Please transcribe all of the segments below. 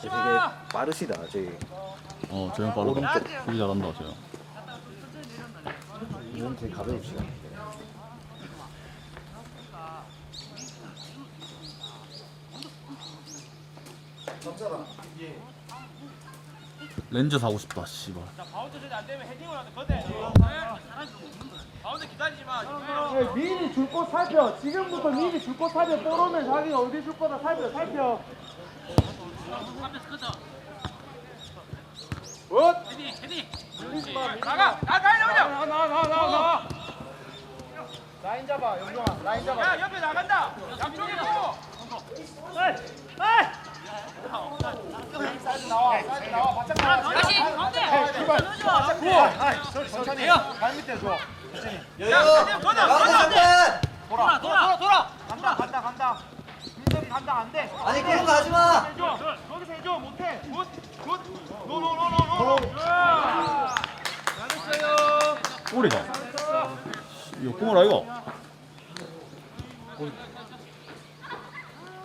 되게 빠르시다 저희. 어, 저형 빠르다. 수비 잘한다, 저 형. 이건 되게 가벼우시다 렌즈 사고 싶다, 씨발. 가운데 저기 안 되면 헤딩을 하는 거대. 가운데 기다리지 마. 네, 미리 줄 곳 살펴. 지금부터 미리 줄 곳 살펴. 볼 오면 자기가 어디 줄 거다 살펴. 살펴. 굿. 헤딩 헤딩. 나가 나가 나가. 나, 나, 나, 나, 나. 라인 잡아, 영종아. 라인 잡아. 야 옆에 나간다. 양쪽에 보고.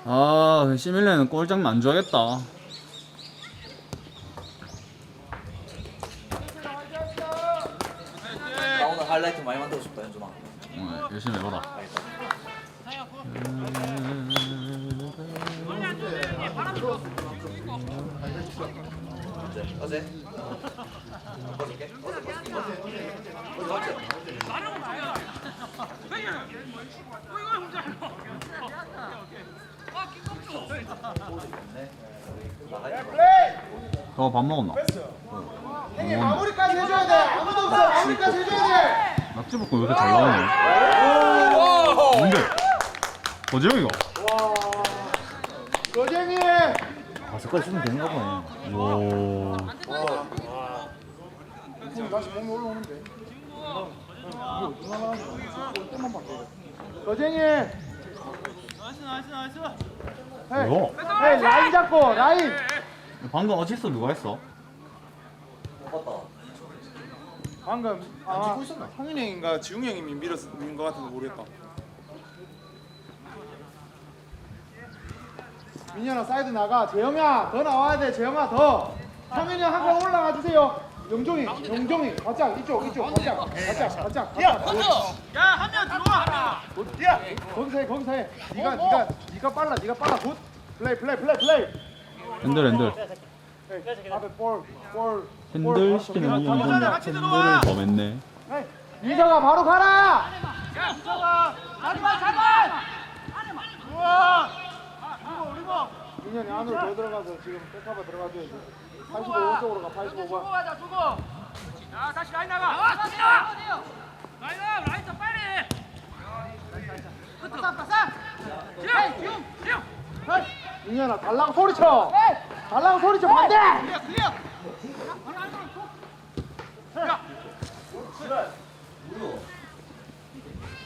아, 시밀레는 골장면 안 줘야겠다. 나 오늘 하이라이트 많이 만들고 싶다 현준아. 어, 열심히 해봐라. 언제? 어제? 어저께? 어제 어저께? 어제 어제? 저밥 먹었나? 형님 마무리까지 해줘야 돼. 아무도 없어. 마무리까지 해줘야 돼. 낙지 볶음 요새 잘 나오네. 뭔데? 거지형이가? 거쟁이. 다섯 가지 쓰면 되는가 보네 오. 다시 몸이 올라오는데. 거쟁이. 나이스 나이스 나이스. 헤이. 이거? 헤이 라인 잡고 라인. 방금 어시스트 누가 했어? 방금 아 상윤이 형인가 지웅이 형이 밀었 민것 같은데 모르겠다. 민현아 사이드 나가. 재영아 더 나와야 돼. 재영아 더. 상윤이 형한번 올라가 주세요. 영종이, 영종이, 바짝 이쪽, 이쪽, 바짝, 바짝, 바짝, 바짝. 야한 명 들어와. 거기서 해, 거기서 해. 네가, 네가, 네가 빨라, 네가 빨라. 굿. 플레이, 플레이, 플레이, 플레이. 핸들 핸들. 헤이, 앞에 볼, 볼. 핸들 시키는 이 형은 핸들을 범했네. 헤이, 민서가 바로 가라. 야 들어가. 가지마 가만. 우와. 민현이 안으로 더 들어가서 지금 백커버 들어가줘야지. 85 오른쪽으로 가, 85번. 가자 주고. 야 다시 라인 나가. 나와 다시 나와. 라인 나와 라인 더 빨리. 바싹 바싹. 지금 지금 지금. 민현아, 달랑 소리쳐. 달랑 소리쳐, 반대. 클리어 클리어.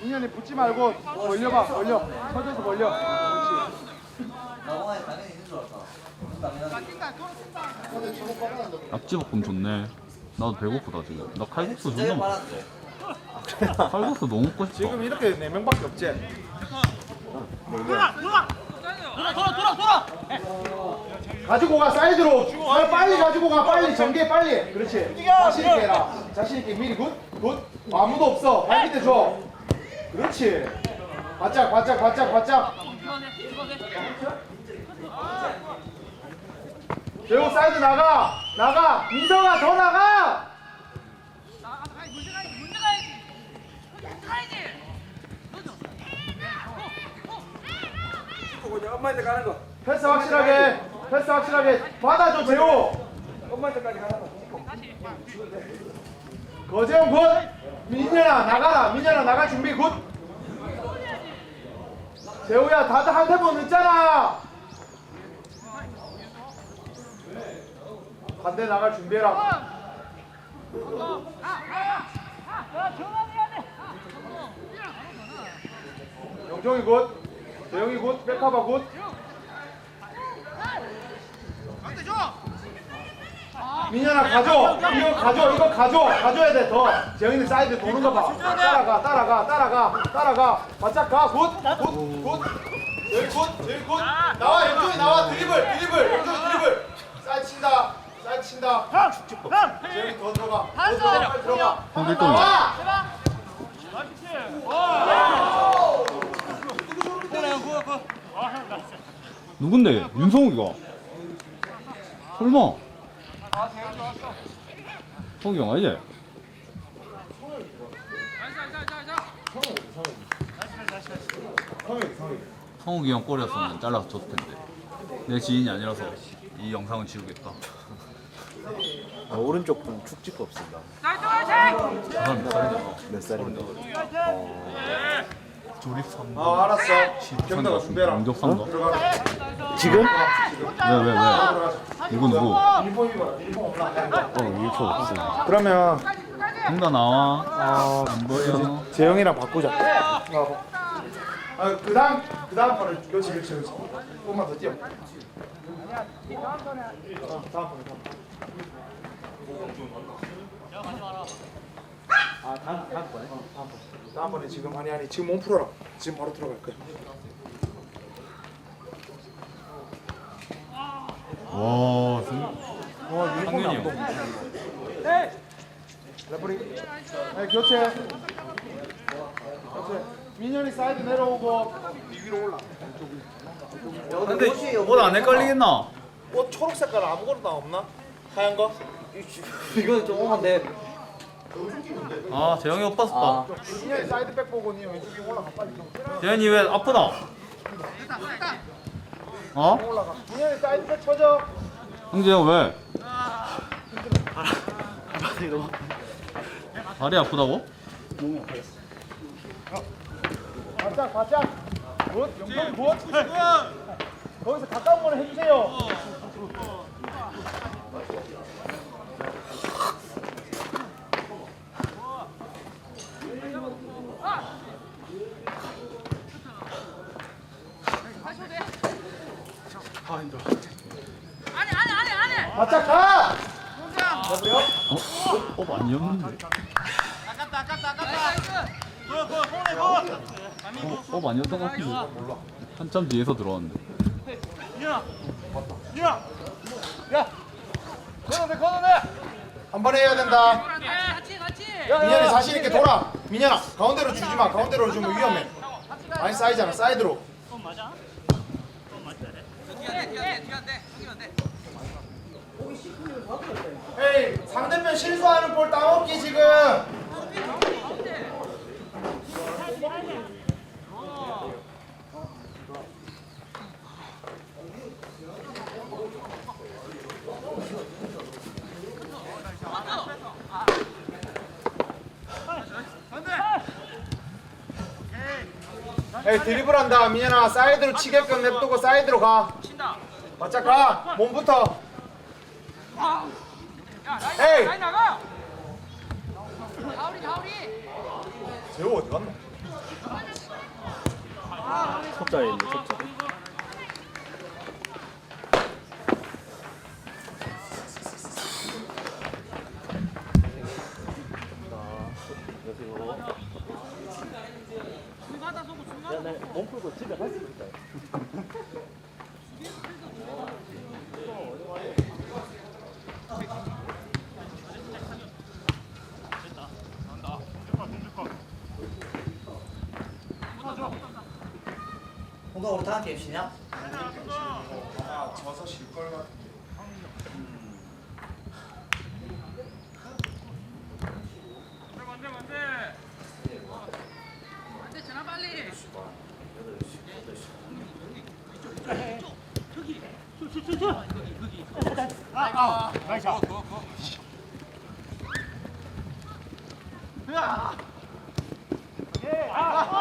민현이 붙지 말고 벌려봐, 벌려. 서져서 벌려. 그렇지. 나 오늘 당연히 있는 줄 알았다. 당연하지. 낙지볶음 좋네. 나도 배고프다 지금. 나 칼국수 제일 존나 먹. 빨았는데. 칼국수 너무 먹고 싶다. 지금 이렇게 네 명밖에 없지. 돌아 돌아. 돌아 돌아 돌아 돌아. 가지고 가 사이드로. 아, 빨리 가지고 가, 빨리 전개 빨리. 그렇지. 자신 있게 해라. 자신 있게 미리 굿, 굿. 아무도 없어. 발 밑에 줘. 그렇지. 바짝, 바짝, 바짝, 바짝. 재호 사이드 나가, 나가. 민성아 더 나가. 패스 확실하게, 패스 확실하게 받아줘 재호. 엄마한테까지 가라. 거재영 굿. 민현아 나가라. 민현아 나갈 준비 굿. 재호야 다들 한 테번 늦잖아. 반대 나갈 준비해라. 영종이 굿. 재영이 굿. 백화바 굿. 민현아 가져 이거 가져 이거 가져 가져야 돼 더. 재영이는 사이드 도는 거 봐. 따라가 따라가 따라가 따라가. 바짝 가 굿 굿굿. 재영이 굿 재영이 굿. 나와 영종이 나와. 드리블 드리블. 영종이 드리블 친다 더 들어가 더 들어가 빨리 들어가 누군데? 윤성욱이가. 설마. 성욱이 형 아니지? 성욱이 형 꼴이었으면 잘라서 줬을 텐데. 내 지인이 아니라서 이 영상은 지우겠다. 아, 오른쪽 분 축지가 없습니다. 몇? 몇 살인데? 조립 3번. 어 알았어 경다가 준비해라 용접 3번. 들어가 지금? 왜, 왜, 왜? 누구, 누구? 어, 일초 없어. 그러면 홍다 나와. 어안 보여. 재영이랑 바꾸자. 아, 그 다음, 그 다음 번에 그렇지, 그렇지, 그렇지. 조금만 더 뛰어. 어, 다음 번에, 다음 번. 아, 다음. 어, 다음 번. 다음 번에 지금 아니 아니 지금 몸 풀어라. 지금 바로 들어갈 거야. 와, 승... 어, 유니폼이 안 형. 보고. 레프리. 네, 교체. 교체. 민현이 사이드 내려오고 이 위로 올라. 근데 옷안 헷갈리겠나? 옷 초록 색깔 아무거나 없나? 하얀 거? 이건 좀 험한데. 아, 재영이 옷 봤었다. 민현이 사이드백 보고 니 왼쪽에 올라가 빨리. 재현이 왜 아프다? 어? 올라가. 민현이 사이드백 쳐줘. 형제 형 왜? 다리 아프다고? 바짝 바짝 굿 영동 굿 거기서 가까운 거를 해주세요 아니 아니 아니 아니! 바짝 가! 어? 어, 아니었는데. 어, 어, 아니었던 것 같은데. 한참 뒤에서 들어왔는데. 걷어내 걷어내! 한 번에 해야 된다. 같이 같이! 민현이 자신 있게 돌아. 민현아 가운데로 주지 마. 가운데로 주면 위험해. 많이 쌓이잖아. 사이드로 에이 상대편 실수하는 볼 따먹기 지금. 에이 드리블한다 민현아 사이드로 치게끔 냅두고 사이드로 가 바짝 가 몸부터 에이 라인 나가! 가오리 가오리! 재호 어디 갔노? 톱자리 있는데, 톱자리. 야, 나몸 풀고 집에 갈 수 있다. 뭔가 우리 다음 게임 쉬냐? 아 져서 실걸 같은 안돼 안돼! 안돼 전화 빨리!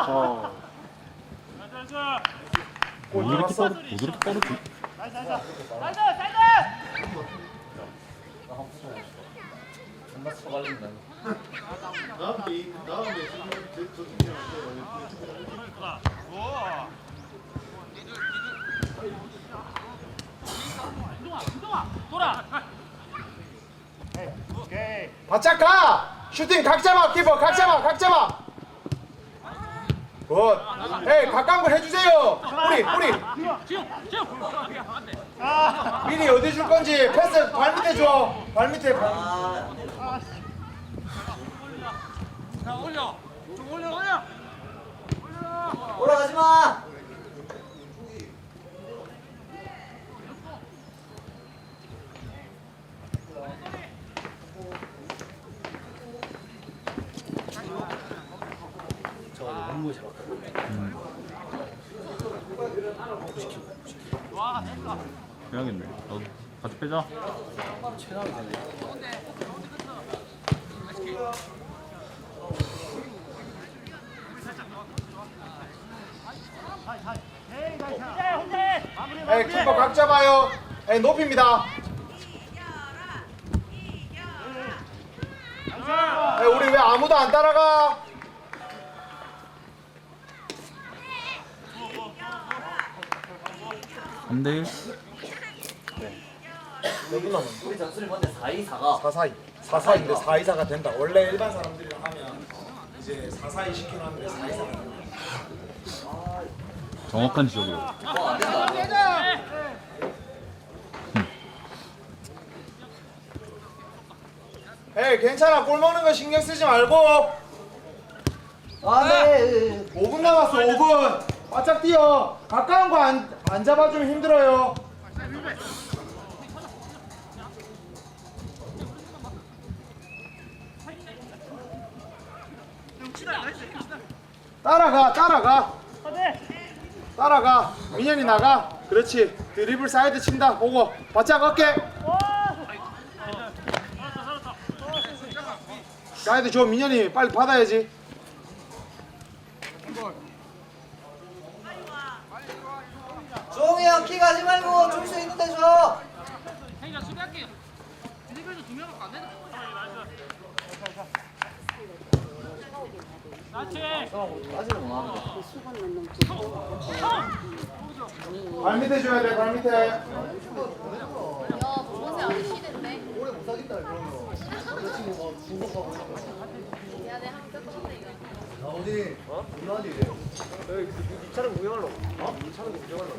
어. 뭐 이렇게 빠르, 뭐 이렇게 빠르지? 돌아! 바짝 가! 슈팅 각 잡아 키퍼 각 잡아 각 잡아 굿. 에이 가까운 거 해주세요. 뿌리 뿌리. 지금 지금 안돼 미리 어디 줄 건지 패스 발 밑에 줘 발 밑에. 발- 아, 자 올려. 좀 올려 올려. 올라가지 마. 빼야겠네. 나도 같이 빼자. 에이 키퍼 각 잡아요 에이 높입니다 에이 우리 왜 아무도 안 따라가 3대 1. 몇분 남았 우리 전술이 뭔데 4위 4가. 442 442인데 424가 된다 원래 일반 사람들이랑 하면 이제 442 시키는데 424가 정확한 지적이요. 어안 된다. 에이 괜찮아 골 먹는 거 신경 쓰지 말고 아 네. 5분 남았어 5분 바짝 뛰어 가까운 거 안 안 잡아주면 힘들어요. 따라가 따라가. 따라가. 민현이 나가. 그렇지. 드리블 사이드 친다. 보고. 바짝 어깨 사이드 줘 민현이. 빨리 받아야지 형키 가지 말고 줄 수 있는데 줘. 행이가 수비할게요 드리블도 두 명밖에 안 되는 그렇지 빠지는 못 하는데. 발 밑에 줘야 돼 발 밑에 야, 보세 안 쉬는데? 오래 못 사귄다 그러면. 여자친구가 중독하고 야, 내 한번 뜯었네, 이거. 아 어디? 어? 이만이 이래.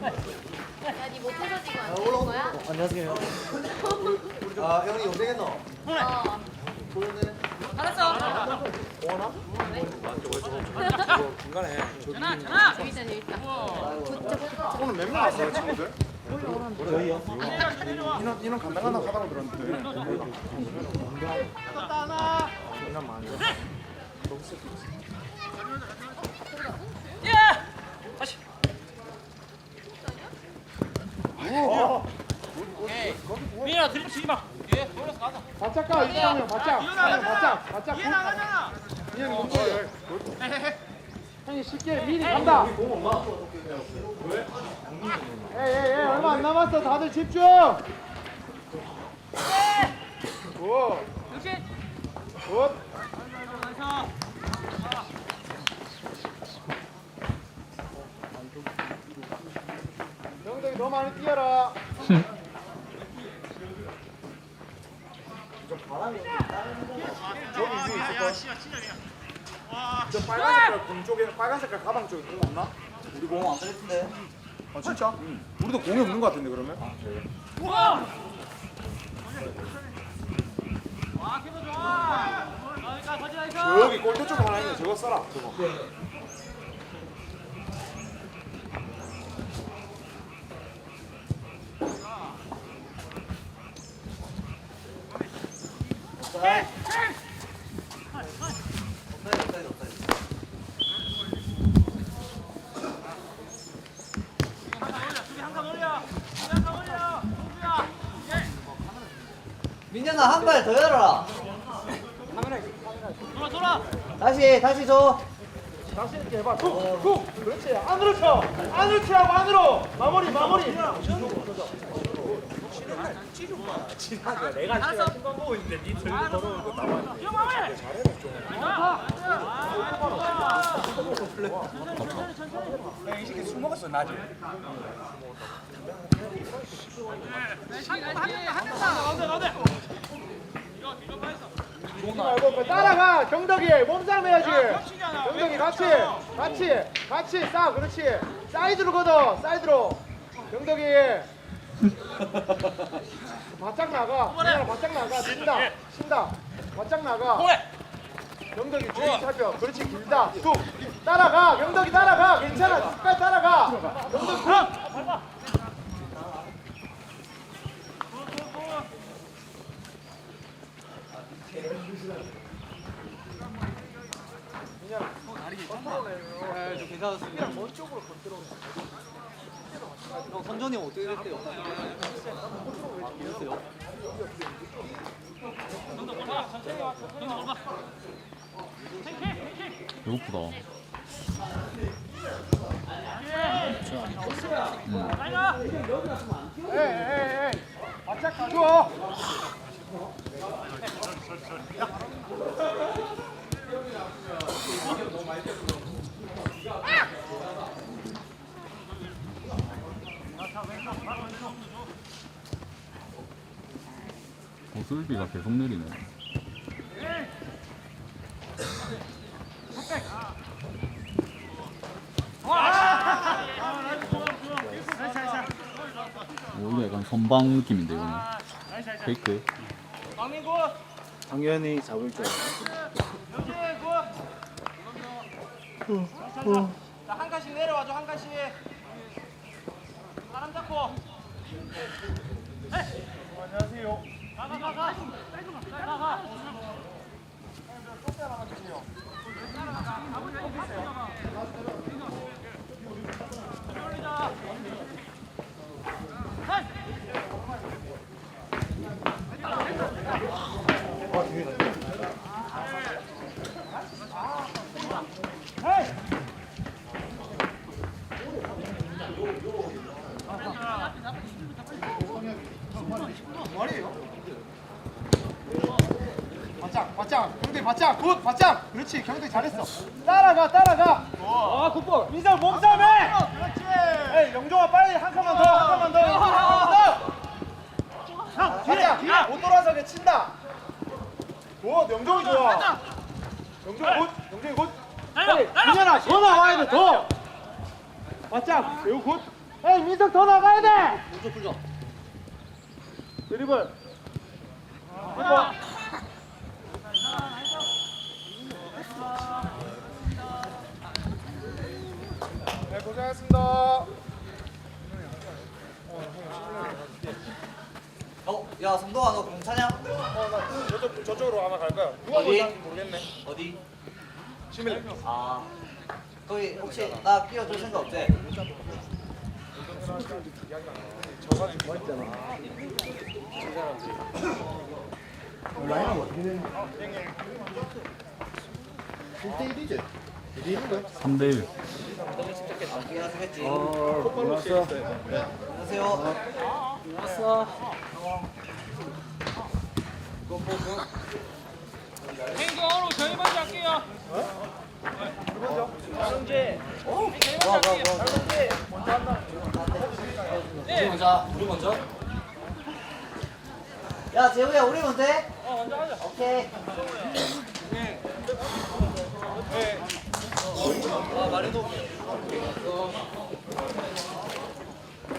야, 안녕하세요. 아 형이 고생했노? 어. 알았어. 전화 전화 재밌다, 재밌다. 오늘 몇 명 왔어요 친구들? 저희요? 인원 인원 간당간당 하다고 들었는데 예 다시 민아 드리블 치지 마 예, 돌려서 가자. 바짝 바짝 바짝 바짝 얘 나가잖아. 민현이 멈춰 형이 쉽게 미리 간다. 에이 에이 얼마 안 남았어. 다들 집중. 굿. 역시. 굿. 형들이 더 많이 뛰어라 저기 위에 있을 거야 저 빨간 색깔 공 쪽에 빨간 색깔 가방 쪽에 공 없나? 우리 공안 들렸는데. 아 진짜? 우리도 공이 없는 것 같은데 그러면? 와, 기분 좋아. 나이스, 터치 나이스. 저기 골대 쪽에 하나 있네 저거 써라 저거 옵사이드. 옵사이드 옵사이드. 한칸 올려. 한칸 올려. 동주야. 민현아 한 발 더 열어라. 돌아, 돌아. 다시 다시 줘. 자신 있게 해봐 툭! 툭! 그렇지 안으로 쳐! 안으로 치라고 안으로! 마무리 마무리 이거 마무리. 술 먹었어 낮에 나이스, 나이스. 가운데, 가운데. 이거, 이거 빠졌어. 뛰지 말고 그 따라가 경덕이. 몸싸움 해야지. 경덕이 왜 같이? 같이 같이 싸 그렇지. 사이드로 걷어 사이드로. 경덕이 바짝 나가. 그냥 바짝 나가. 쉰다. 쉰다. 바짝 나가. 경덕이 주의 살펴 그렇지 길다. 뚝 따라가. 경덕이 따라가. 괜찮아. 끝까지 따라가. 경덕 뚝좀 괜찮았습니다. 형 선전이 어떻게 됐대요? 배고프다. 바짝 가줘 고슬비가 계속 내리네. 오, 이거 약간 선방 느낌인데, 이거는. 페이크. 강민구. 당연히 잡을 줄 알아. 자, 한 칸씩 내려와줘, 한 칸씩. 사람 잡고. 안녕하세요 가, 가, 가, 가. 가, 가. 바짝 바짝 경대 바짝 굿 바짝 그렇지 경대 잘했어. 따라가 따라가. 아 굿볼. 민설 몸싸움 해 그렇지. 에이 영종아 빨리 한 칸만 더 한 칸만 더한 칸만 더. 뒤에 못 돌아서게 친다. 굿 영종이 좋아. 영종 굿 영종이 굿. 빨리 민현아 더 나와야 돼더. 바짝 매우 굿. 에이 민석 더 나가야 돼. 먼저 풀자. 드리블. 드리블 네 고생하셨습니다 어, 야 성동아 너 공차냐? 어, 나 저쪽, 저쪽으로 아마 갈 거야 누가 어디? 어디? 시밀 아, 거기 혹시 나 끼워줄 생각 없지? 네. 3대1. 끼워주겠지. 왔어. 안녕하세요. 행동 오늘 저희 먼저 할게요. 와, 와, 와. 우리 먼저. 우리 먼저. 야 재우야 우리 먼저 해. 어 먼저 하자. 오케이. 아 마리도.